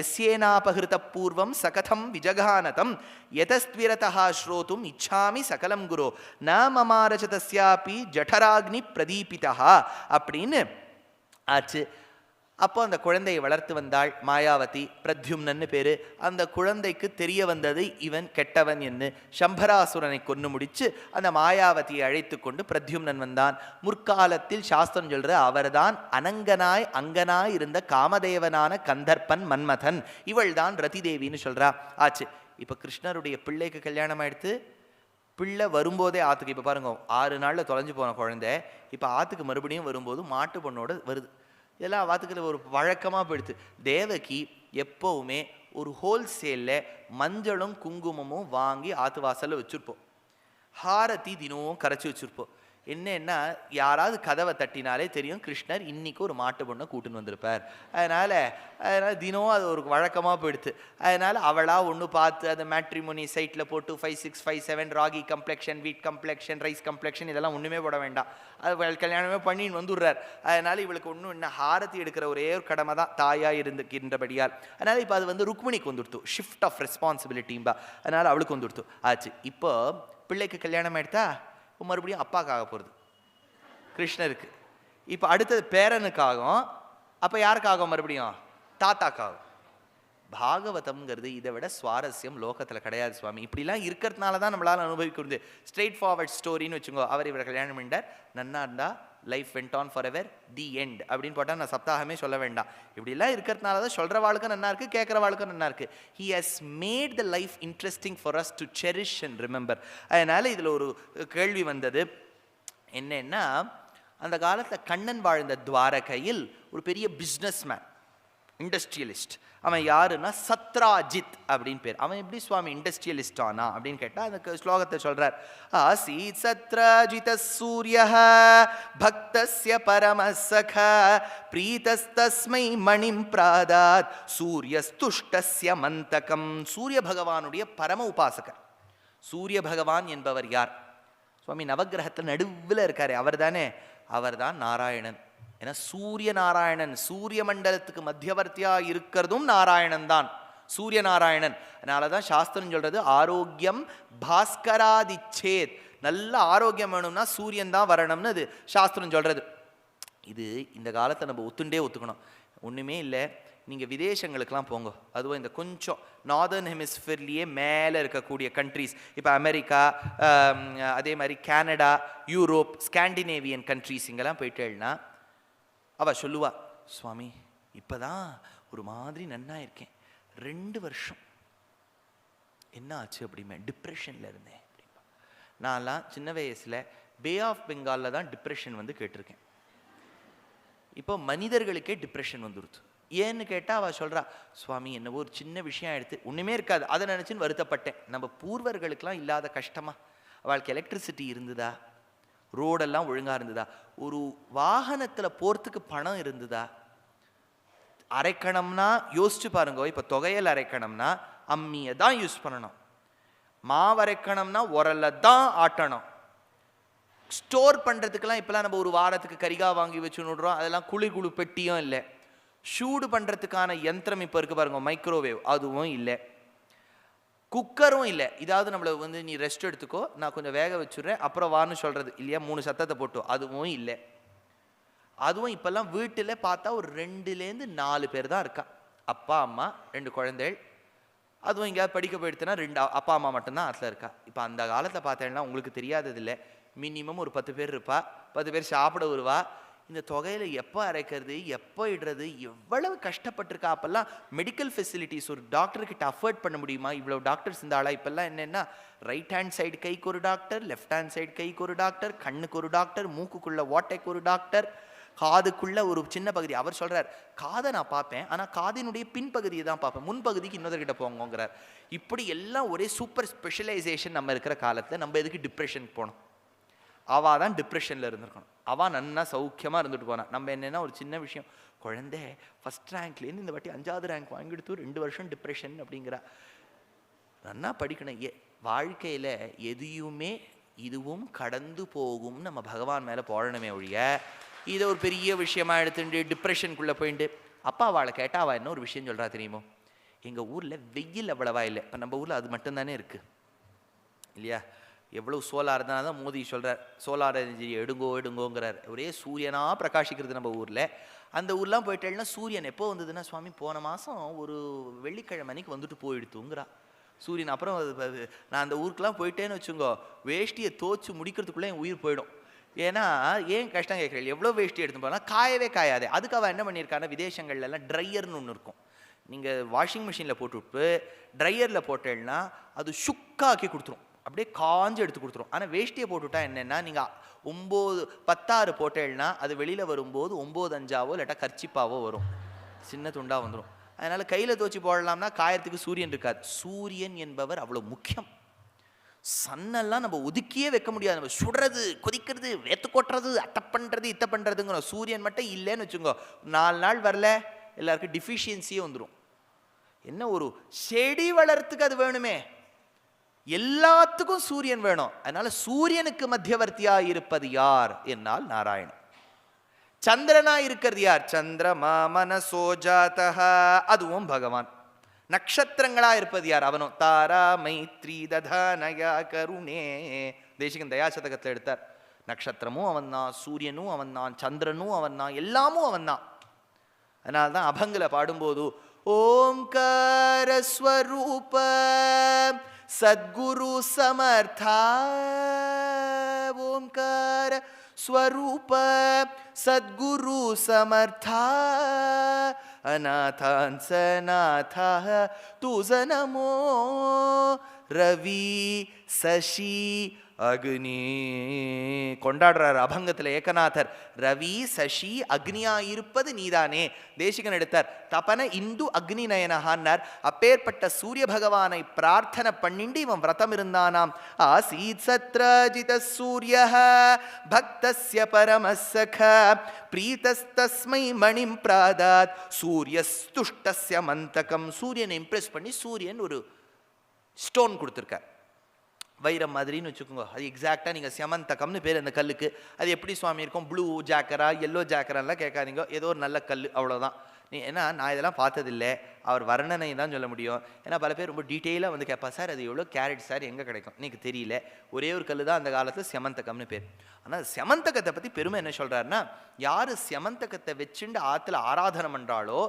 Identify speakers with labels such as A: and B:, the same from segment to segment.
A: எஸ்யேனாபகிருத பூர்வம் சகதம் விஜகானதம் எதஸ்விரதா ஸ்ரோதும் இச்சாமி சகலம் குரு ந மமாரச்ச தஸ்யாபி ஜடராக்னி பிரதீபிதா அப்படின்னு ஆச்சு அப்போ அந்த குழந்தையை வளர்த்து வந்தாள் மாயாவதி பிரத்யும்னன்னு பேர். அந்த குழந்தைக்கு தெரிய வந்தது இவன் கெட்டவன் என்று. சம்பராசுரனை கொன்று முடித்து அந்த மாயாவதியை அழைத்து கொண்டு பிரத்யும்னன் வந்தான். முற்காலத்தில் சாஸ்திரம் சொல்கிற அவர்தான் அனங்கனாய் அங்கனாய் இருந்த காமதேவனான கந்தர்ப்பன் மன்மதன். இவள்தான் ரதிதேவின்னு சொல்கிறா ஆச்சு. இப்போ கிருஷ்ணருடைய பிள்ளைக்கு கல்யாணம் ஆயிடுத்து. பிள்ளை வரும்போதே ஆற்றுக்கு இப்போ பாருங்க ஆறு நாளில் தொலைஞ்சு போன குழந்தை. இப்போ ஆற்றுக்கு மறுபடியும் வரும்போது மாட்டு பொண்ணோட வருது. இதெல்லாம் வாத்துக்கள் ஒரு வழக்கமாக போயிடுது. தேவகி எப்போவுமே ஒரு ஹோல்சேலில் மஞ்சளும் குங்குமமும் வாங்கி ஆற்று வாசலில் வச்சுருப்போம். ஹாரதி தினமும் கரைச்சி வச்சுருப்போம். என்னன்னா யாராவது கதவை தட்டினாலே தெரியும் கிருஷ்ணர் இன்னைக்கு ஒரு மாட்டு பொண்ணை கூட்டுன்னு வந்திருப்பார். அதனால் அதனால் தினம் அது ஒரு வழக்கமாக போயிடுது அதனால் அவளாக ஒன்று பார்த்து அந்த மேட்ரிமோனி சைட்டில் போட்டு five six five seven ragi complexion wheat complexion rice complexion இதெல்லாம் ஒன்றுமே போட வேண்டாம். அது கல்யாணமே பண்ணின்னு வந்துடுறார். அதனால் இவளுக்கு ஒன்றும் என்ன ஹாரத்தி எடுக்கிற ஒரே ஒரு கடமை தான் தாயாக இருந்துக்கின்றபடியால் அதனால் இப்போ அது வந்து ருக்மிணிக்கு வந்துடுத்து. ஷிஃப்ட் ஆஃப் ரெஸ்பான்சிபிலிட்டிம்பா அதனால் அவளுக்கு வந்துடுத்து. ஆச்சு. இப்போ பிள்ளைக்கு கல்யாணம் ஆயிடுத்தா? இப்போ மறுபடியும் அப்பாக்காக போகிறது கிருஷ்ணருக்கு. இப்போ அடுத்தது பேரனுக்காகும். அப்போ யாருக்காகும் மறுபடியும்? தாத்தாக்காகும். பாகவதம்ங்கிறது இதை விட சுவாரஸ்யம் லோகத்தில் கிடையாது சுவாமி. இப்படிலாம் இருக்கிறதுனால தான் நம்மளால் அனுபவிக்க முடியுது ஸ்ட்ரெயிட் ஃபார்வர்ட் ஸ்டோரின்னு வச்சுக்கோ. அவர் இவரை கல்யாணம் பண்ணிட்டார். நன்னா இருந்தால் life went on forever the end அப்படின்னு போட்டால் நான் சப்தாகமே சொல்ல வேண்டாம். இப்படிலாம் இருக்கிறதுனால தான் சொல்கிற வாழ்க்கை நல்லா இருக்குது கேட்குற வாழ்க்கை நல்லா இருக்கு. He has made the life interesting for us to cherish and remember அதனால் இதில் ஒரு கேள்வி வந்தது. என்னென்னா அந்த காலத்தில் கண்ணன் வாழ்ந்த துவாரகையில் ஒரு பெரிய பிஸ்னஸ் மேன் இண்டஸ்ட்ரியலிஸ்ட் அவன் யாருன்னா சத்ராஜித் அப்படின்னு பேர். அவன் எப்படி சுவாமி இண்டஸ்ட்ரியலிஸ்ட் ஆனா அப்படின்னு கேட்டால் அந்த ஸ்லோகத்தை சொல்றார். ஆசீத் சத்ராஜித சூரிய பக்தஸ்ய பரமசக பிரீதஸ்தஸ்மை மணிம் பிராதாத் சூரியஸ்துஷ்டஸ்ய மந்தகம். சூரிய பகவானுடைய பரம உபாசகர். சூரிய பகவான் என்பவர் யார்? சுவாமி நவகிரகத்தில் நடுவில் இருக்காரு. அவர் தானே அவர் தான் நாராயணன். ஏன்னா சூரிய நாராயணன் சூரிய மண்டலத்துக்கு மத்தியவர்த்தியாக இருக்கிறதும் நாராயணன் தான் சூரிய நாராயணன் அதனால தான் சாஸ்திரம் சொல்கிறது ஆரோக்கியம் பாஸ்கராதிச்சேத். நல்ல ஆரோக்கியம் வேணும்னா சூரியன் தான் வரணும்னு அது சாஸ்திரம் சொல்கிறது இது இந்த காலத்தை நம்ம ஒத்துண்டே ஒத்துக்கணும். ஒன்றுமே இல்லை. நீங்கள் விதேசங்களுக்கெல்லாம் போங்க. அதுவும் இந்த கொஞ்சம் நார்தர்ன் ஹெமிஸ்ஃபியர்லேயே மேலே இருக்கக்கூடிய கண்ட்ரீஸ் இப்போ அமெரிக்கா அதே மாதிரி கேனடா யூரோப் ஸ்காண்டினேவியன் கண்ட்ரீஸ் இங்கெல்லாம் போயிட்டேன்னா அவள் சொல்லுவா சுவாமி இப்போ தான் ஒரு மாதிரி நன்னா இருக்கேன். ரெண்டு வருஷம். என்ன ஆச்சு அப்படிமே டிப்ரெஷனில் இருந்தேன். அப்படிம்பா. நான்லாம் சின்ன வயசில் பே ஆஃப் பெங்காலில் தான் டிப்ரெஷன் வந்து கேட்டிருக்கேன். இப்போ மனிதர்களுக்கே டிப்ரெஷன் வந்துருது. ஏன்னு கேட்டால் அவள் சொல்கிறா சுவாமி என்னவோ ஒரு சின்ன விஷயம் எடுத்து ஒன்றுமே இருக்காது. அதை நினச்சின்னு வருத்தப்பட்டேன். நம்ம பூர்வர்களுக்கெல்லாம் இல்லாத கஷ்டமா? அவளுக்கு எலக்ட்ரிசிட்டி இருந்ததா? ரோடெல்லாம் ஒழுங்காக இருந்ததா? ஒரு வாகனத்தில் போகிறதுக்கு பணம் இருந்ததா? அரைக்கணம்னா யோசிச்சு பாருங்க இப்போ தொகையல் அரைக்கணம்னா அம்மியை தான் யூஸ் பண்ணணும். மாவரைக்கணும்னா உரலை தான் ஆட்டணும். ஸ்டோர் பண்ணுறதுக்கெல்லாம் இப்போலாம் நம்ம ஒரு வாரத்துக்கு கரிகா வாங்கி வச்சு விடுறோம் அதெல்லாம் குழி குழு பெட்டியும் இல்லை. சூடு பண்ணுறதுக்கான யந்திரம் இப்போ இருக்கு பாருங்க மைக்ரோவேவ் அதுவும் இல்லை. குக்கரும் இல்லை. இதாவது நம்மளை வந்து நீ ரெஸ்ட் எடுத்துக்கோ நான் கொஞ்சம் வேக வச்சுடுறேன். அப்புறம் வான்னு சொல்கிறது இல்லையா? மூணு சத்தத்தை போட்டோம் அதுவும் இல்லை. அதுவும் இப்போல்லாம் வீட்டில் பார்த்தா ஒரு ரெண்டுலேருந்து நாலு பேர் தான் இருக்கா. அப்பா அம்மா ரெண்டு குழந்தைகள். அதுவும் எங்கேயாவது படிக்க போயிடுத்துனா ரெண்டு அப்பா அம்மா மட்டும்தான் அதில் இருக்கா. இப்போ அந்த காலத்தில் பார்த்தேன்னா உங்களுக்கு தெரியாததில்லை மினிமம் ஒரு பத்து பேர் இருப்பா. பத்து பேர் சாப்பிட வருவா. இந்த தொகையில் எப்போ அரைக்கிறது எப்போ இடுறது எவ்வளவு கஷ்டப்பட்டிருக்கா அப்போல்லாம் மெடிக்கல் ஃபெசிலிட்டிஸ் ஒரு டாக்டர்கிட்ட அஃபோர்ட் பண்ண முடியுமா? இவ்வளோ டாக்டர்ஸ் இந்த ஆளா? இப்போல்லாம் என்னென்னா ரைட் ஹேண்ட் சைடு கைக்கு ஒரு டாக்டர் லெஃப்ட் ஹேண்ட் சைடு கைக்கு ஒரு டாக்டர் கண்ணுக்கு ஒரு டாக்டர் மூக்குக்குள்ள ஓட்டைக்கு ஒரு டாக்டர் காதுக்குள்ள ஒரு சின்ன பகுதி. அவர் சொல்றார் காதை நான் பார்ப்பேன் ஆனால் காதினுடைய பின்பகுதியை தான் பார்ப்பேன். முன்பகுதிக்கு இன்னொருக்கிட்ட போங்கங்கிறார். இப்படி எல்லாம் ஒரே சூப்பர் ஸ்பெஷலைசேஷன் நம்ம இருக்கிற காலத்தில் நம்ம எதுக்கு டிப்ரெஷன் போனோம்? அவா தான் டிப்ரெஷனில் இருந்திருக்கணும். அவா நன்னா சௌக்கியமாக இருந்துட்டு போனான் நம்ம என்னென்னா ஒரு சின்ன விஷயம். குழந்தை ஃபஸ்ட் ரேங்க்லேருந்து இந்த வாட்டி அஞ்சாவது ரேங்க் வாங்கிடுத்து ரெண்டு வருஷம் டிப்ரெஷன் அப்படிங்கிறா. நன்னா படிக்கணும். ஏ வாழ்க்கையில் எதையுமே இதுவும் கடந்து போகும் நம்ம பகவான் மேலே போடணுமே ஒழிய இதை ஒரு பெரிய விஷயமா எடுத்துட்டு டிப்ரெஷனுக்குள்ளே போயிட்டு அப்பா அவளை கேட்டால் அவள் என்ன ஒரு விஷயம் சொல்கிறா தெரியுமோ? எங்கள் ஊரில் வெயில் அவ்வளவா இல்லை. இப்போ நம்ம ஊரில் அது மட்டும்தானே இருக்குது இல்லையா? எவ்வளோ சோலார் இருந்தால் தான் மோதி சொல்கிறார் சோலார் எனர்ஜி எடுங்கோ எடுங்கோங்கிறார். ஒரே சூரியனாக பிரகாசிக்கிறது நம்ம ஊரில். அந்த ஊர்லாம் போயிட்டேன்னா சூரியன் எப்போ வந்ததுன்னா சுவாமி போன மாதம் ஒரு வெள்ளிக்கிழமை அன்னைக்கு வந்துட்டு போயிடுத்துங்கிறா சூரியன் அப்புறம் அது- நான் அந்த ஊருக்கெலாம் போயிட்டேன்னு வச்சுங்கோ வேஷ்டியை தோச்சு முடிக்கிறதுக்குள்ளே என் உயிர் போயிடும். ஏன்னா ஏன் கஷ்டம் கேட்குறீங்க எவ்வளோ வேஷ்டி எடுத்து போனால் காயவே காயாது. அதுக்கு அவள் என்ன பண்ணியிருக்கான்னா விதேசங்கள்லாம் ட்ரையர்னு ஒன்று இருக்கும். நீங்கள் வாஷிங் மிஷினில் போட்டுவிட்டு ட்ரையரில் போட்டேன்னா அது சுக்காக்கி கொடுத்துரும். அப்படியே காஞ்சு எடுத்து கொடுத்துரும். ஆனால் வேஷ்டியை போட்டுவிட்டா என்னென்னா நீங்கள் ஒம்பது பத்தாறு போட்டேன்னா அது வெளியில் வரும்போது ஒம்பது அஞ்சாவோ இல்லாட்டா கர்ச்சிப்பாவோ வரும். சின்ன துண்டாக வந்துடும் அதனால் கையில் தோச்சி போடலாம்னா காயத்துக்கு சூரியன் இருக்காது. சூரியன் என்பவர் அவ்வளோ முக்கியம். சன்னெல்லாம் நம்ம ஒதுக்கியே வைக்க முடியாது. நம்ம சுடுறது கொதிக்கிறது வேத்து கொட்டுறது அத்தை பண்ணுறது இத்தை பண்ணுறதுங்கிறோம் சூரியன் மட்டும் இல்லைன்னு வச்சுக்கோ நாலு நாள் வரல எல்லாருக்கும் டிஃபிஷியன்சியே வந்துடும் என்ன ஒரு செடி வளர்த்துக்கு அது வேணுமே? எல்லாத்துக்கும் சூரியன் வேணும். அதனால சூரியனுக்கு மத்தியவர்த்தியா இருப்பது யார்? என்னால் நாராயணன். சந்திரனா இருக்கிறது யார்? சந்திரமா மனசோ அதுவும் பகவான். நட்சத்திரங்களா இருப்பது யார்? அவனும் தாரா மைத்ரி ததானயா கருணே. தேசிகன் தயாசதகத்தில் எடுத்தார். நட்சத்திரமும் அவன் தான் சூரியனும் அவன் தான் சந்திரனும் அவன் தான் எல்லாமும் அவன் தான் அதனால தான் அபங்கில பாடும்போது ஓம்கார सद्गुरु समर्था ओंकार स्वरूप सद्गुरु समर्था अनाथांस नाथा तुझ नमो रवि शशि अग्नि। கொண்டாடுறார் அபங்கத்தில் ஏகநாதர். ரவி சசி அக்னியா இருப்பது நீதானே. தேசிகன் எடுத்தார். தபன இந்து அக்னி நயனஹான்னார். அப்பேற்பட்ட சூரிய பகவானை பிரார்த்தனை பண்ணிண்டு இவன் விரதம் இருந்தானாம். ஆசீத் சத்ராஜித சூரிய பக்தஸ்ய பரமசக பிரீதஸ்தஸ்மை மணிம் பிராதாத். சூரியஸ்துஷ்டஸ்ய மந்தகம். சூரியனை இம்ப்ரெஸ் பண்ணி சூரியன் ஒரு ஸ்டோன் கொடுத்துருக்கார். வைரம் மாதிரின்னு வச்சுக்கோங்க. அது எக்ஸாக்டாக நீங்கள் செமந்தகம்னு பேர் அந்த கல்லுக்கு. அது எப்படி சுவாமி இருக்கும்? ப்ளூ ஜாக்கரா எல்லோ ஜாக்கரான்லாம் கேட்காதீங்க. ஏதோ ஒரு நல்ல கல் அவ்வளோதான் நீ ஏன்னா நான் இதெல்லாம் பார்த்ததில்லை. அவர் வர்ணனை தான் சொல்ல முடியும். ஏன்னா பல பேர் ரொம்ப டீட்டெயிலாக வந்து கேட்பா சார் அது எவ்வளோ கேரட் சார்? எங்கே கிடைக்கும்? எனக்கு தெரியல. ஒரே ஒரு கல் தான் அந்த காலத்தில் செமந்தகம்னு பேர். ஆனால் செமந்தகத்தை பற்றி பெருமை என்ன சொல்கிறாருன்னா யார் செமந்தகத்தை வச்சுண்டு ஆற்றுல ஆராதனை பண்ணுறாளோ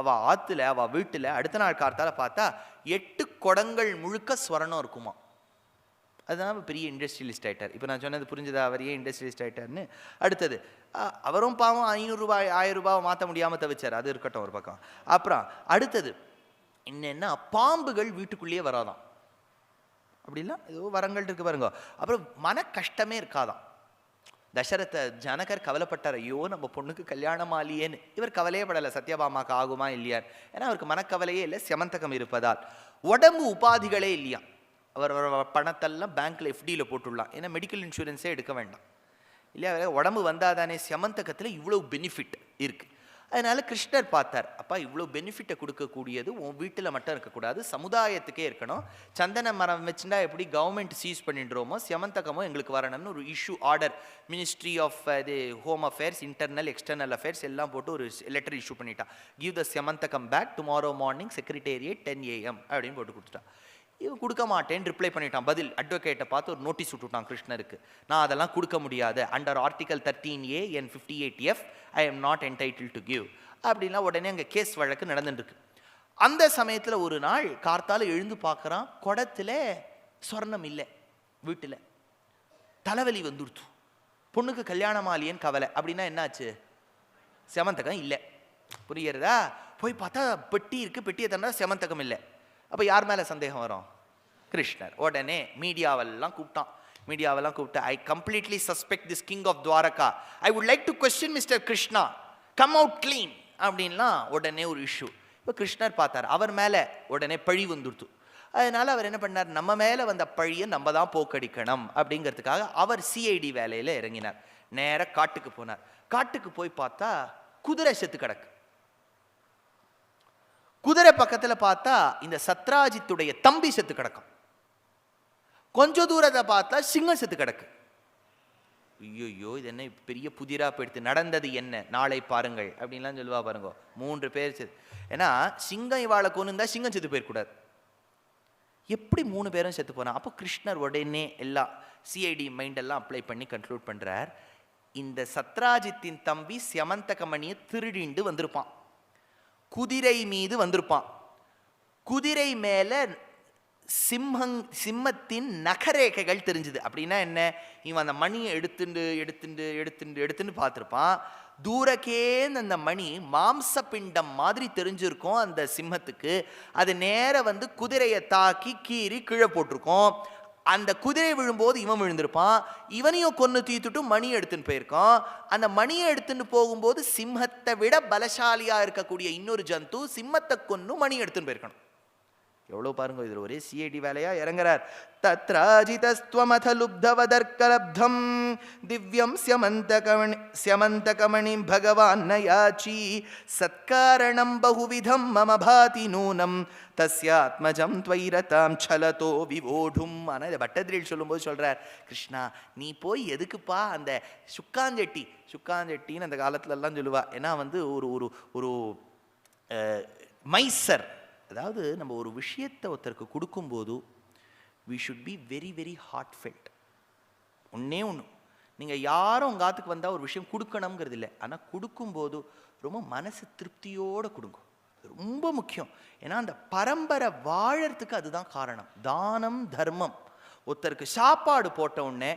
A: அவள் ஆற்றுல அவள் வீட்டில் அடுத்த நாள் கார்த்தால பார்த்தா எட்டு குடங்கள் முழுக்க ஸ்வரணம் இருக்குமா அதுதான் அவர் பெரிய இண்டஸ்ட்ரியலிஸ்ட் ஆகிட்டார் இப்போ நான் சொன்னது புரிஞ்சதா? அவர் ஏன் இண்டஸ்ட்ரியலிஸ்ட் ஆகிட்டார்னு அடுத்தது அவரும் பாவம் ஐநூறுரூபாய் ஆயிரம் ரூபாவை மாற்ற முடியாமல் தவிச்சார். அது இருக்கட்டும் ஒரு பக்கம். அப்புறம் அடுத்தது என்னென்னா பாம்புகள் வீட்டுக்குள்ளேயே வராதாம். அப்படிலாம் ஏதோ வரங்கள் இருக்குது பாருங்க. அப்புறம் மன கஷ்டமே இருக்காதாம். தசரத ஜனகர் கவலைப்பட்டார். ஐயோ நம்ம பொண்ணுக்கு கல்யாணம் ஆலியேன்னு இவர் கவலையே படலை. சத்யபாமாக்கு ஆகுமா இல்லையா ஏன்னா அவருக்கு மனக்கவலையே இல்லை செமந்தகம் இருப்பதால். உடம்பு உபாதிகளே இல்லையா அவர் பணத்தெல்லாம் பேங்க்கில் எஃப்டியில் போட்டுடலாம். ஏன்னா மெடிக்கல் இன்சூரன்ஸே எடுக்க வேண்டாம். இல்லையா? உடம்பு வந்தால் தானே செமந்தகத்தில் இவ்வளோ பெனிஃபிட் இருக்குது அதனால் கிருஷ்ணர் பார்த்தார் அப்பா இவ்வளோ பெனிஃபிட்டை கொடுக்கக்கூடியது உன் வீட்டில் மட்டும் இருக்கக்கூடாது. சமுதாயத்துக்கே இருக்கணும். சந்தன மரம் வச்சுட்டா எப்படி கவர்மெண்ட் சீஸ் பண்ணிடுறோமோ செமந்தகமோ எங்களுக்கு வரணும்னு ஒரு இஷ்யூ ஆர்டர் மினிஸ்ட்ரி ஆஃப் இது home affairs internal external affairs எல்லாம் போட்டு ஒரு லெட்டர் இஷ்யூ பண்ணிட்டான். Give the Syamantakam back tomorrow morning secretariat ten AM அப்படின்னு போட்டு கொடுத்துட்டான். இவன் கொடுக்க மாட்டேன்னு ரிப்ளை பண்ணிட்டான். பதில் அட்வொகேட்டை பார்த்து ஒரு நோட்டீஸ் விட்டுட்டான் கிருஷ்ணருக்கு. நான் அதெல்லாம் கொடுக்க முடியாது. Under article thirteen A N fifty eight F I am not entitled to give அப்படின்னா உடனே அங்கே கேஸ் வழக்கு நடந்துட்டுருக்கு. அந்த சமயத்தில் ஒரு நாள் கார்த்தால் எழுந்து பார்க்குறான். குடத்தில் சொர்ணம் இல்லை வீட்டில். தலைவலி வந்துடுச்சு பொண்ணுக்கு கல்யாணமாலியன் கவலை. அப்படின்னா என்னாச்சு? செமந்தகம் இல்லை. புரியுறதா போய் பார்த்தா பெட்டி இருக்கு. பெட்டியை தந்தா செமந்தகம் இல்லை. அப்போ யார் மேலே சந்தேகம் வரும்? கிருஷ்ணர். உடனே மீடியாவெல்லாம் கூப்பிட்டான். மீடியாவெல்லாம் கூப்பிட்டு I completely suspect this king of Dwaraka I would like to question mister Krishna come out clean அப்படின்லாம் உடனே ஒரு இஷ்யூ இப்போ கிருஷ்ணர் பார்த்தார். அவர் மேலே உடனே பழி வந்துடுத்து அதனால் அவர் என்ன பண்ணார்? நம்ம மேலே வந்த பழியை நம்ம தான் போக்கடிக்கணும் அப்படிங்கிறதுக்காக அவர் சிஐடி வேலையில் இறங்கினார். நேராக காட்டுக்கு போனார். காட்டுக்கு போய் பார்த்தா குதிரை செத்து கிடக்கு. குதிரை பக்கத்தில் பார்த்தா இந்த சத்ராஜித்துடைய தம்பி செத்து கிடக்கும். கொஞ்ச தூரத்தை பார்த்தா சிங்கம் செத்து கிடக்கு. ஐயோ இது என்ன பெரிய புதிரா போயிடுத்து நடந்தது என்ன? நாளை பாருங்கள் அப்படின்லாம் சொல்லுவா பாருங்க. மூன்று பேர் செத்து. ஏன்னா சிங்கம் இவாளை கொண்டு இருந்தால் சிங்கம் செத்து போயிடக்கூடாது எப்படி மூணு பேரும் செத்து போனா? அப்போ கிருஷ்ணர் உடனே எல்லாம் சிஐடி மைண்டெல்லாம் அப்ளை பண்ணி கன்க்ளூட் பண்ணுறார் இந்த சத்ராஜித்தின் தம்பி சியமந்தகமணியை திருடிண்டு வந்திருப்பான். குதிரை மீது வந்திருப்பான். குதிரை மேலே சிம்மங் சிம்மத்தின் நகரேகைகள் தெரிஞ்சுது. அப்படின்னா என்ன? இவன் அந்த மணியை எடுத்துண்டு எடுத்துண்டு எடுத்துண்டு எடுத்துன்னு பார்த்துருப்பான். தூரக்கேந்து அந்த மணி மாம்ச பிண்டம் மாதிரி தெரிஞ்சிருக்கும் அந்த சிம்மத்துக்கு. அது நேர வந்து குதிரையை தாக்கி கீறி கீழே போட்டிருக்கோம். அந்த குதிரை விழும்போது இவன் விழுந்திருப்பான். இவனையும் கொன்று தீத்துட்டு மணி எடுத்துன்னு போயிருக்கான். அந்த மணியை எடுத்துன்னு போகும்போது சிம்மத்தை விட பலசாலியாக இருக்கக்கூடிய இன்னொரு ஜந்து சிம்மத்தை கொன்று மணி எடுத்துன்னு போயிருக்கணும். எவ்வளோ பாருங்க இதில் ஒரே சிஐடி வேலையா? இறங்குறார். தத்ராஜிதஸ்துவமத லுப்தவதர்க்கலப்தம் திவ்யம் ஸ்யமந்தகமணி ஸ்யமந்தகமணிம் பகவான் நயாச்சி. சத்காரணம் பகுவிதம் மம பாதி நூனம். தஸ்யாத்மஜம் துவைரதாம் சலதோ விவோடும். ஆனால் இதை பட்டதிரில் சொல்லும்போது சொல்கிறார் கிருஷ்ணா நீ போய் எதுக்குப்பா அந்த சுக்காஞ்செட்டி? சுக்காஞ்செட்டின்னு அந்த காலத்துலலாம் சொல்லுவா. ஏன்னா வந்து ஒரு ஒரு ஒரு மைசர். அதாவது நம்ம ஒரு விஷயத்தை ஒருத்தருக்கு கொடுக்கும்போது we should be very very heartfelt ஒன்றே ஒன்று நீங்கள் யாரும் உங்கள் ஆத்துக்கு வந்தால் ஒரு விஷயம் கொடுக்கணுங்கிறது இல்லை. ஆனால் கொடுக்கும்போது ரொம்ப மனசு திருப்தியோடு கொடுங்க. ரொம்ப முக்கியம். ஏன்னா அந்த பரம்பரை வாழறதுக்கு அதுதான் காரணம். தானம் தர்மம். ஒருத்தருக்கு சாப்பாடு போட்ட உடனே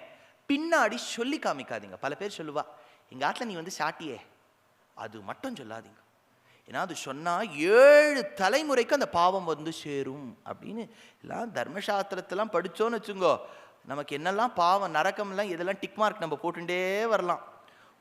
A: பின்னாடி சொல்லி காமிக்காதீங்க. பல பேர் சொல்லுவா எங்கள் ஆட்டில் நீ வந்து சாட்டியே. அது மட்டும் சொல்லாதீங்க. ஏன்னா அது சொன்னால் ஏழு தலைமுறைக்கு அந்த பாவம் வந்து சேரும் அப்படின்னு எல்லாம் தர்மசாஸ்திரத்தெல்லாம் படித்தோன்னு வச்சுங்கோ நமக்கு என்னெல்லாம் பாவம் நரக்கம்லாம் இதெல்லாம் டிக் மார்க் நம்ம போட்டுட்டே வரலாம்.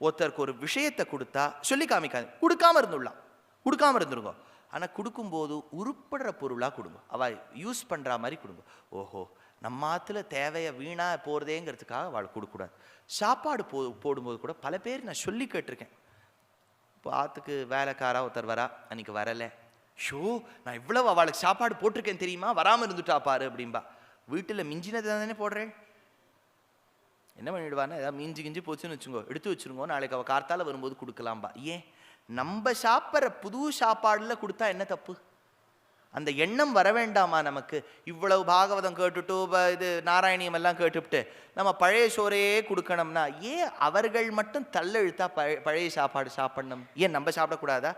A: ஒருத்தருக்கு ஒரு விஷயத்தை கொடுத்தா சொல்லி காமிக்காது. கொடுக்காம இருந்துடலாம். கொடுக்காம இருந்துருங்க. ஆனால் கொடுக்கும்போது உருப்படுற பொருளாக கொடுங்க. அவ யூஸ் பண்ணுற மாதிரி கொடுங்க. ஓஹோ நம்ம ஆற்றுல தேவையை வீணாக போகிறதேங்கிறதுக்காக அவள் கொடுக்கக்கூடாது. சாப்பாடு போ போடும்போது கூட பல பேர் நான் சொல்லி கேட்டிருக்கேன். இப்போ ஆற்றுக்கு வேலைக்காரா ஒருத்தர் வரா. அன்னைக்கு வரலை. ஷோ நான் இவ்வளவு அவளுக்கு சாப்பாடு போட்டிருக்கேன் தெரியுமா? வராமல் இருந்துட்டா பாரு அப்படிம்பா. வீட்டில் மிஞ்சினதை தானே போடுறேன் என்ன பண்ணிடுவானா ஏதாவது மிஞ்சி கிஞ்சி போச்சுன்னு வச்சுக்கோ எடுத்து வச்சிருங்கோ நாளைக்கு அவள் கார்த்தால் வரும்போது கொடுக்கலாம்பா. ஏன்? நம்ம சாப்பிட்ற புது சாப்பாடில் கொடுத்தா என்ன தப்பு? அந்த எண்ணம் வர வேண்டாமா நமக்கு? இவ்வளவு பாகவதம் கேட்டுட்டு இது நாராயணியம் எல்லாம் கேட்டுவிட்டு நம்ம பழைய சோறையே கொடுக்கணும்னா ஏன் அவர்கள் மட்டும் தள்ளெழுத்தா பழைய பழைய சாப்பாடு சாப்பிடணும்? ஏன் நம்ம சாப்பிடக்கூடாதா?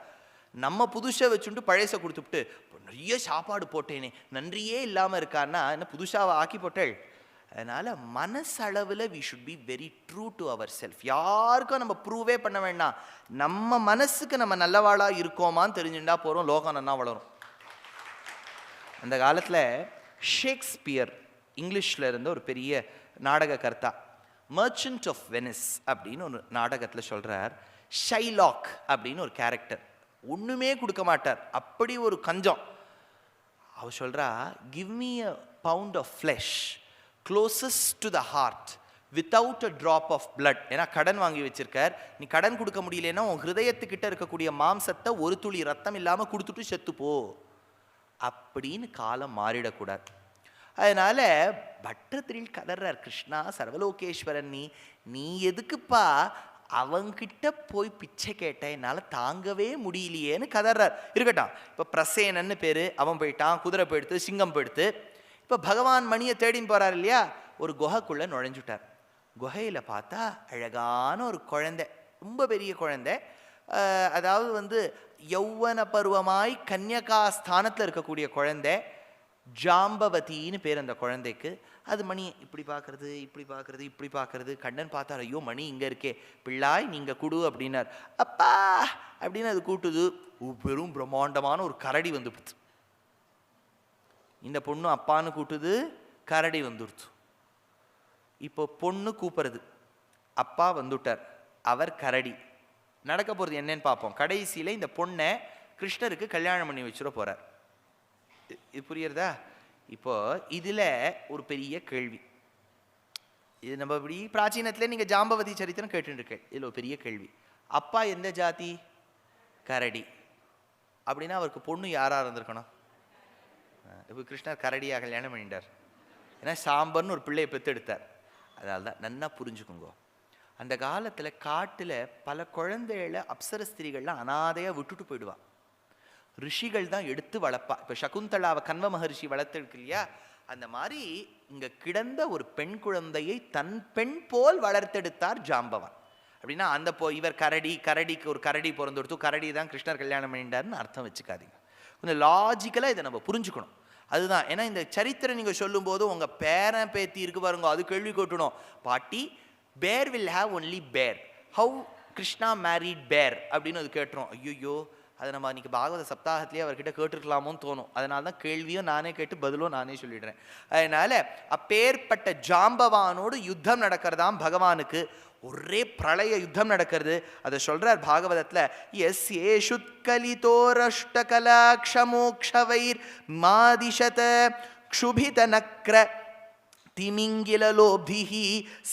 A: நம்ம புதுசை வச்சுட்டு பழையசை கொடுத்துவிட்டு நிறைய சாப்பாடு போட்டேனே நன்றியே இல்லாமல் இருக்கான்னா என்ன புதுசாவை ஆக்கி போட்டேள்? அதனால் மனசளவில் we should be very true to our self யாருக்கும் நம்ம ப்ரூவே பண்ண வேண்டாம். நம்ம மனசுக்கு நம்ம நல்லவாளாக இருக்கோமான்னு தெரிஞ்சுட்டா போகிறோம் லோகம் நன்னா வளரும். அந்த காலத்தில் ஷேக்ஸ்பியர் இங்கிலீஷில் இருந்த ஒரு பெரிய நாடக கர்த்தா மர்ச்சன்ட் ஆஃப் வெனிஸ் அப்படின்னு ஒரு நாடகத்தில் சொல்கிறார் ஷைலாக் அப்படின்னு ஒரு கேரக்டர் ஒன்றுமே கொடுக்க மாட்டார். அப்படி ஒரு கஞ்சம். அவர் சொல்கிறா give me a pound of flesh closest to the heart without a drop of blood ஏன்னா கடன் வாங்கி வச்சிருக்கார். நீ கடன் கொடுக்க முடியலன்னா உன் ஹிருதயத்துக்கிட்ட இருக்கக்கூடிய மாம்சத்தை ஒரு துளி ரத்தம் இல்லாமல் கொடுத்துட்டு செத்துப்போ அப்படின்னு காலம் மாறிடக்கூடாது. அதனால் பட்டத்திரில் கதறார் கிருஷ்ணா சர்வலோகேஸ்வரன் நீ நீ எதுக்குப்பா அவங்கிட்ட போய் பிச்சை கேட்ட? என்னால் தாங்கவே முடியலையேன்னு கதறார். இருக்கட்டும். இப்போ பிரசேனன்னு பேர் அவன் போயிட்டான் குதிரை போயிடுத்து சிங்கம் போயிடுத்து. இப்போ பகவான் மணியை தேடின்னு போகிறார் இல்லையா? ஒரு குகைக்குள்ளே நுழைஞ்சுட்டார். குகையில் பார்த்தா அழகான ஒரு குழந்தை ரொம்ப பெரிய குழந்தை. அதாவது வந்து யௌவன பருவமாய் கன்யகா ஸ்தானத்தில் இருக்கக்கூடிய குழந்தை ஜாம்பவதின்னு பேர் அந்த குழந்தைக்கு. அது மணி இப்படி பார்க்கறது இப்படி பார்க்கறது இப்படி பார்க்கறது கண்ணன் பார்த்தார் ஐயோ மணி இங்கே இருக்கே. பிள்ளாய் நீங்கள் குடு அப்படின்னார். அப்பா! அப்படின்னு அது கூட்டுது. பெரும் பிரம்மாண்டமான ஒரு கரடி வந்துடுச்சு இந்த பொண்ணு அப்பான்னு கூட்டுது கரடி வந்துடுச்சு இப்போ பொண்ணு கூப்பிடுறது அப்பா வந்துட்டார். அவர் கரடி. நடக்க போகிறது என்னன்னு பார்ப்போம். கடைசியில் இந்த பொண்ணை கிருஷ்ணருக்கு கல்யாணம் பண்ணி வச்சுட போறார். இது புரியுறதா? இப்போ இதில் ஒரு பெரிய கேள்வி. இது நம்ம இப்படி பிராச்சீனத்தில் நீங்கள் ஜாம்பவதி சரித்திரம் கேட்டுருக்கேன். இதில் ஒரு பெரிய கேள்வி. அப்பா எந்த ஜாதி? கரடி. அப்படின்னா அவருக்கு பொண்ணு யாராக இருந்திருக்கணும்? இப்போ கிருஷ்ணர் கரடியாக கல்யாணம் பண்ணிட்டார். ஏன்னா சாம்பர்னு ஒரு பிள்ளையை பெற்றெடுத்தார் அதனால தான் நன்னா புரிஞ்சுக்குங்கோ. அந்த காலத்தில் காட்டில் பல குழந்தைகளை அப்சர ஸ்திரீகள்லாம் அனாதையாக விட்டுட்டு போயிடுவான் ரிஷிகள் தான் எடுத்து வளர்ப்பா இப்போ சகுந்தலாவை கன்வ மகரிஷி வளர்த்துருக்கு இல்லையா? அந்த மாதிரி இங்கே கிடந்த ஒரு பெண் குழந்தையை தன் பெண் போல் வளர்த்தெடுத்தார் ஜாம்பவன். அப்படின்னா அந்த போ இவர் கரடி கரடிக்கு ஒரு கரடி பிறந்தொடுத்து கரடி தான் கிருஷ்ணர் கல்யாணம் பண்ணிட்டாருன்னு அர்த்தம் வச்சுக்காதீங்க. கொஞ்சம் லாஜிக்கலாக இதை நம்ம புரிஞ்சுக்கணும். அதுதான். ஏன்னா இந்த சரித்திரம் நீங்கள் சொல்லும்போது உங்கள் பேரன் பேத்தி இருக்கு பாருங்க அது கேள்வி கொட்டணும் பாட்டி பேர் will have only pair how Krishna married பேர் அப்படின்னு அது கேட்டுரும். ஐயோ அதை நம்ம அன்றைக்கி பாகவத சப்தாகத்திலேயே அவர்கிட்ட கேட்டுருக்கலாமோன்னு தோணும். அதனால தான் கேள்வியும் நானே கேட்டு பதிலும் நானே சொல்லிடுறேன். அதனால் அப்பேற்பட்ட ஜாம்பவானோடு யுத்தம் நடக்கிறதாம் பகவானுக்கு ஒரே பிரளய யுத்தம் நடக்கிறது. அதை சொல்கிறார் பாகவதத்தில் எஸ் ஏஷுத்கலிதோரஷ்டகலாட்சமோக்ஷவைர் மாதிஷத க்ஷுபித நக்ர తిమింగిలలోభిః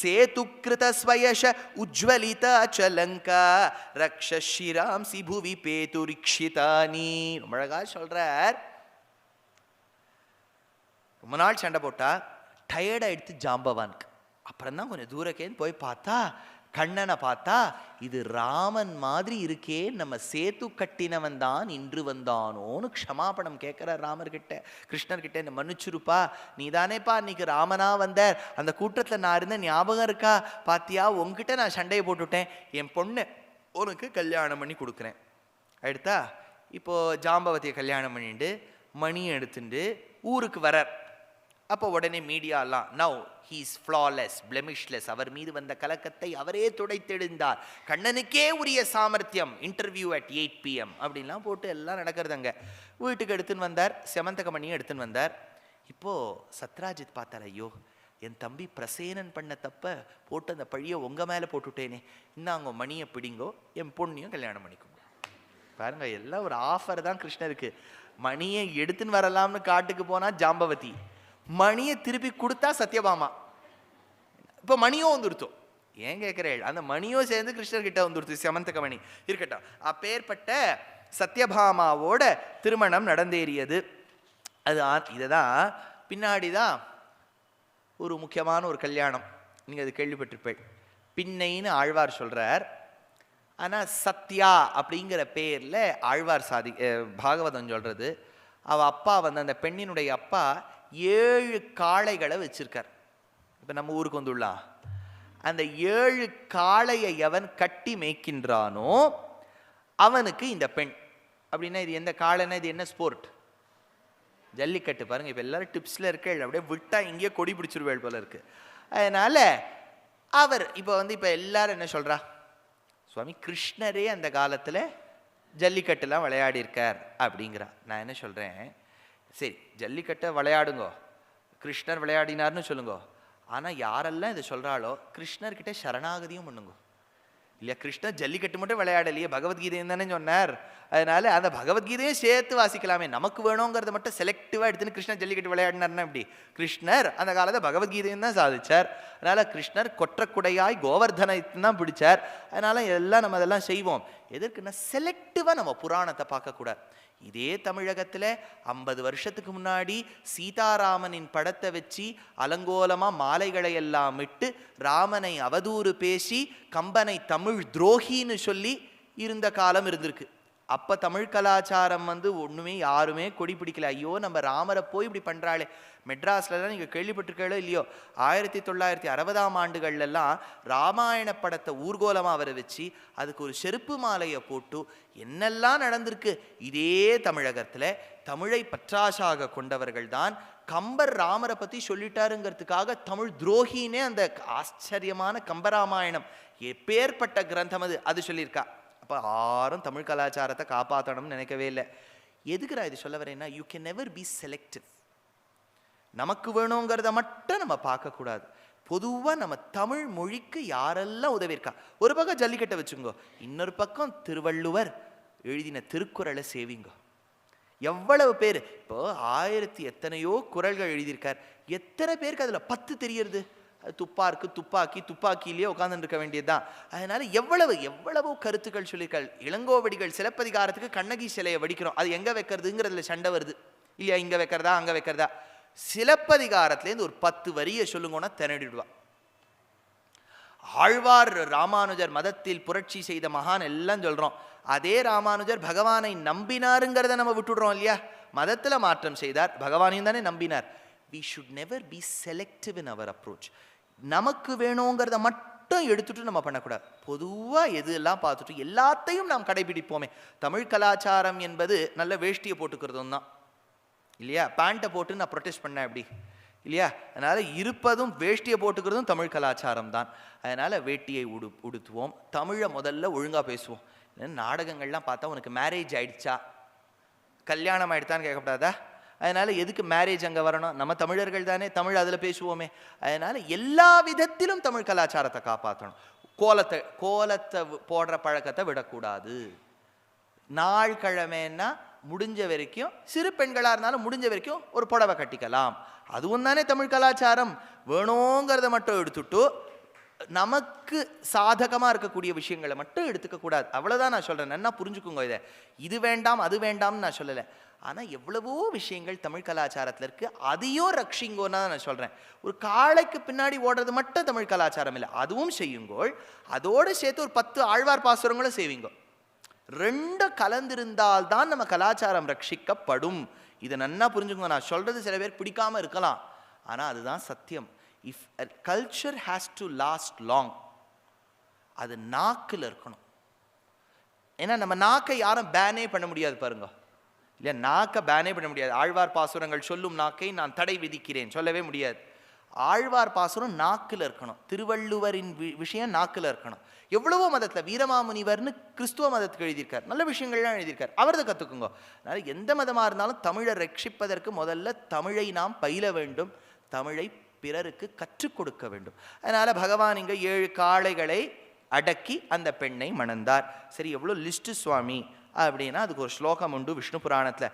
A: సేతుకృతస్వయశ உஜ்வலிதாச்சலங்கா ரக்ஷிராம்சி சிபுவி பேதுரிக்ஷிதானி ரொம்ப அழகாக சொல்கிறார் ரொம்ப நாள் சண்டை போட்டா டயர்ட் டயர்டாயிடுத்து ஜாம்பவானுக்கு. அப்புறம் தான் கொஞ்சம் தூரக்கேன்னு போய் பார்த்தா கண்ணனை பார்த்தா இது ராமன் மாதிரி இருக்கே நம்ம சேத்து கட்டினவன் தான் இன்று வந்தானோன்னு க்ஷமாபணம் கேட்குற ராமர்கிட்ட. கிருஷ்ணர்கிட்ட என்ன மன்னிச்சிருப்பா? நீ தானேப்பா அன்னைக்கு ராமனா வந்த அந்த கூட்டத்தில் நான் இருந்த ஞாபகம் இருக்கா? பாத்தியா உன்கிட்ட நான் சண்டையை போட்டுவிட்டேன் என் பொண்ணு உனக்கு கல்யாணம் பண்ணி கொடுக்குறேன். எடுத்தா இப்போ ஜாம்பவதியை கல்யாணம் பண்ணிட்டு மணியை எடுத்துட்டு ஊருக்கு வரார். அப்போ உடனே மீடியாலாம் நவ் ஹீஸ் ஃப்ளாலெஸ் பிளெமிஷ்லெஸ் அவர் மீது வந்த கலக்கத்தை அவரே துடைத்தெழுந்தார். கண்ணனுக்கே உரிய சாமர்த்தியம் இன்டர்வியூ அட் எயிட் பிஎம் அப்படின்லாம் போட்டு எல்லாம் நடக்கிறதுங்க. வீட்டுக்கு எடுத்துன்னு வந்தார் செமந்தகமணியும் எடுத்துன்னு வந்தார். இப்போது சத்ராஜித் பார்த்தார் ஐயோ என் தம்பி பிரசேனன் பண்ண தப்ப போட்டு அந்த பழியை உங்க மேலே போட்டுட்டேனே. இந்தாங்க மணியை பிடிங்கோ என் பொண்ணையும் கல்யாணம் பண்ணிக்கோங்க. பாருங்க எல்லாம் ஒரு ஆஃபர் தான் கிருஷ்ணருக்கு. மணியை எடுத்துன்னு வரலாம்னு காட்டுக்கு போனால் ஜாம்பவதி. மணியை திருப்பி கொடுத்தா சத்யபாமா. இப்போ மணியும் வந்துடுத்தோம் ஏன் கேட்குறேள் அந்த மணியும் சேர்ந்து கிருஷ்ணர்கிட்ட வந்துடுத்து செமந்தக மணி இருக்கட்டும். அப்பேற்பட்ட சத்யபாமாவோட திருமணம் நடந்தேறியது. அது இதை தான் பின்னாடி தான் ஒரு முக்கியமான ஒரு கல்யாணம். நீங்கள் அது கேள்விப்பட்டிருப்பேன் பின்னைன்னு ஆழ்வார் சொல்கிறார் ஆனால் சத்யா அப்படிங்கிற பேரில் ஆழ்வார் சாதி பாகவதம் சொல்கிறது அவள் அப்பா வந்து அந்த பெண்ணினுடைய அப்பா ஏழு காளைகளை வச்சிருக்கார். இப்போ நம்ம ஊருக்கு வந்துள்ளா அந்த ஏழு காளையை எவன் கட்டி மேய்க்கின்றானோ அவனுக்கு இந்த பெண். அப்படின்னா இது எந்த காளைன்னா இது என்ன ஸ்போர்ட் ஜல்லிக்கட்டு பாருங்க இப்போ எல்லாரும் டிப்ஸில் இருக்கேள் அப்படியே விட்டா இங்கேயே கொடி பிடிச்சிருவேள் போல இருக்கு. அதனால அவர் இப்போ வந்து இப்போ எல்லாரும் என்ன சொல்றா? சுவாமி கிருஷ்ணரே அந்த காலத்தில் ஜல்லிக்கட்டுலாம் விளையாடி இருக்கார் அப்படிங்கிறா. நான் என்ன சொல்கிறேன் சரி ஜல்லிக்கட்டை விளையாடுங்கோ. கிருஷ்ணர் விளையாடினார்னு சொல்லுங்க. ஆனால் யாரெல்லாம் இதை சொல்கிறாளோ கிருஷ்ணர்கிட்ட சரணாகதியும் பண்ணுங்க. இல்லையா கிருஷ்ணர் ஜல்லிக்கட்டு மட்டும் விளையாடலையே பகவத்கீதையும் தானே சொன்னார். அதனால அந்த பகவத்கீதையும் சேர்த்து வாசிக்கலாமே. நமக்கு வேணுங்கிறத மட்டும் செலக்டிவாக எடுத்துன்னு கிருஷ்ணர் ஜல்லிக்கட்டு விளையாடினார்னா இப்படி கிருஷ்ணர் அந்த காலத்தில் பகவத்கீதையும் தான் சாதிச்சார். அதனால கிருஷ்ணர் கொற்றக்குடையாய் கோவர்தனத்தை தான் பிடிச்சார். அதனால எல்லாம் நம்ம அதெல்லாம் செய்வோம். எதற்குன்னா செலக்டிவாக நம்ம புராணத்தை பார்க்கக்கூடாது. இதே தமிழகத்தில் ஐம்பது வருஷத்துக்கு முன்னாடி சீதாராமனின் படத்தை வச்சு அலங்கோலமாக மாலைகளை எல்லாம் இட்டு ராமனை அவதூறு பேசி கம்பனை தமிழ் துரோகின்னு சொல்லி இருந்த காலம் இருந்திருக்கு. அப்போ தமிழ் கலாச்சாரம் வந்து ஒன்றுமே யாருமே கொடி பிடிக்கல. ஐயோ நம்ம ராமரை போய் இப்படி பண்ணுறாளே மெட்ராஸ்லலாம் நீங்கள் கேள்விப்பட்டிருக்கீங்களோ இல்லையோ ஆயிரத்தி தொள்ளாயிரத்தி அறுபதாம் ஆண்டுகள்லாம் ராமாயண படத்தை ஊர்கோலமாக அவரை வச்சு அதுக்கு ஒரு செருப்பு மாலையை போட்டு என்னெல்லாம் நடந்திருக்கு இதே தமிழகத்தில் தமிழை பற்றாசாக கொண்டவர்கள் தான் கம்பர் ராமரை பற்றி சொல்லிட்டாருங்கிறதுக்காக தமிழ் துரோகினே அந்த ஆச்சரியமான கம்பராமாயணம் எப்பேற்பட்ட கிரந்தம் அது அது சொல்லியிருக்கா. அப்போ யாரும் தமிழ் கலாச்சாரத்தை காப்பாற்றணும்னு நினைக்கவே இல்லை. எதுக்கு நான் இது சொல்ல வரேன்னா you can never be selective நமக்கு வேணுங்கிறத மட்டும் நம்ம பார்க்கக்கூடாது பொதுவாக நம்ம தமிழ் மொழிக்கு யாரெல்லாம் உதவியிருக்கா? ஒரு பக்கம் ஜல்லிக்கட்டை வச்சுங்கோ இன்னொரு பக்கம் திருவள்ளுவர் எழுதின திருக்குறளை சேவிங்கோ. எவ்வளவு பேர் இப்போ ஆயிரத்தி எத்தனையோ குறள்கள் எழுதியிருக்கார். எத்தனை பேருக்கு அதில் பத்து தெரியறது? துப்பாருக்கு துப்பாக்கி துப்பாக்கியிலேயே உட்கார்ந்துட்டு இருக்க வேண்டியதுதான். அதனால எவ்வளவு எவ்வளவோ கருத்துக்கள் சொல்லியிருக்காள். இளங்கோவடிகள் சிலப்பதிகாரத்துக்கு கண்ணகி சிலையை வடிக்கிறோம். அது எங்க வைக்கிறதுங்கிறதுல சண்டை வருது. இல்லையா? இங்க வைக்கிறதா? அங்க வைக்கிறதா? சிலப்பதிகாரத்துலேருந்து ஒரு பத்து வரியை சொல்லுங்கன்னா திரண்டிடுவா ஆழ்வார் ராமானுஜர் மதத்தில் புரட்சி செய்த மகான் எல்லாம் சொல்றோம். அதே ராமானுஜர் பகவானை நம்பினாருங்கிறத நம்ம விட்டுடுறோம் இல்லையா? மதத்துல மாற்றம் செய்தார். பகவானையும் தானே நம்பினார். We should never be selective in our approach நமக்கு வேணுங்கிறத மட்டும் எடுத்துட்டு நம்ம பண்ணக்கூடாது. பொதுவாக எது எல்லாம் பார்த்துட்டு எல்லாத்தையும் நாம் கடைபிடிப்போமே. தமிழ் கலாச்சாரம் என்பது நல்ல வேஷ்டியை போட்டுக்கிறதும் தான். இல்லையா? பேண்ட்டை போட்டு நான் ப்ரொட்டெஸ்ட் பண்ணேன் அப்படி. இல்லையா? அதனால் இருப்பதும் வேஷ்டியை போட்டுக்கிறதும் தமிழ் கலாச்சாரம் தான். அதனால் வேட்டியை உடு உடுத்துவோம். தமிழை முதல்ல ஒழுங்காக பேசுவோம். நாடகங்கள்லாம் பார்த்தா உனக்கு மேரேஜ் ஆயிடுச்சா? கல்யாணம் ஆயிடுத்தான்னு கேட்கக்கூடாதா அதனால் எதுக்கு மேரேஜ் அங்கே வரணும்? நம்ம தமிழர்கள் தானே தமிழ் அதில் பேசுவோமே. அதனால் எல்லா விதத்திலும் தமிழ் கலாச்சாரத்தை காப்பாற்றணும் கோலத்தை கோலத்தை போடுற பழக்கத்தை விடக்கூடாது. நாள் கிழமைன்னா முடிஞ்ச வரைக்கும் சிறு பெண்களாக இருந்தாலும் முடிஞ்ச வரைக்கும் ஒரு புடவை கட்டிக்கலாம். அதுவும் தானே தமிழ் கலாச்சாரம். வேணுங்கிறத மட்டும் எடுத்துட்டு நமக்கு சாதகமாக இருக்கக்கூடிய விஷயங்களை மட்டும் எடுத்துக்க கூடாது அவ்வளோதான் நான் சொல்கிறேன் என்ன புரிஞ்சுக்குங்க இதை. இது வேண்டாம் அது வேண்டாம்னு நான் சொல்லலை. ஆனால் எவ்வளவோ விஷயங்கள் தமிழ் கலாச்சாரத்தில் இருக்குது அதையும் ரக்ஷிங்கோன்னு தான் நான் சொல்கிறேன் ஒரு காளைக்கு பின்னாடி ஓடுறது மட்டும் தமிழ் கலாச்சாரம் இல்லை. அதுவும் செய்யுங்கோள். அதோடு சேர்த்து ஒரு பத்து ஆழ்வார் பாசுரங்களும் செய்வீங்க. ரெண்டு கலந்திருந்தால் தான் நம்ம கலாச்சாரம் ரட்சிக்கப்படும் இதை நன்னா புரிஞ்சுக்கோங்க நான் சொல்றது சில பேர் பிடிக்காம இருக்கலாம். ஆனா அதுதான் சத்தியம். If culture has to last long அது நாக்கில் இருக்கணும். ஏன்னா நம்ம நாக்கை யாரும் பேனே பண்ண முடியாது பாருங்க. இல்லையா? நாக்கை பேனே பண்ண முடியாது. ஆழ்வார் பாசுரங்கள் சொல்லும் நாக்கை நான் தடை விதிக்கிறேன். சொல்லவே முடியாது. ஆழ்வார் பாசுரம் நாக்கில் இருக்கணும். திருவள்ளுவரின் வி- விஷயம் நாக்கில் இருக்கணும். எவ்வளவோ மதத்தில் வீரமாமுனிவர்னு கிறிஸ்துவ மதத்துக்கு எழுதியிருக்கார். நல்ல விஷயங்கள்லாம் எழுதியிருக்கார். அவரது கற்றுக்குங்க அதனால் எந்த மதமாக இருந்தாலும் தமிழை ரட்சிப்பதற்கு முதல்ல தமிழை நாம் பயில வேண்டும். தமிழை பிறருக்கு கற்றுக் கொடுக்க வேண்டும். அதனால் பகவான் இங்கே ஏழு காளைகளை அடக்கி அந்த பெண்ணை மணந்தார். சரி எவ்வளோ லிஸ்ட்டு சுவாமி? அப்படின்னா அதுக்கு ஒரு ஸ்லோகம் உண்டு விஷ்ணு புராணத்தில்.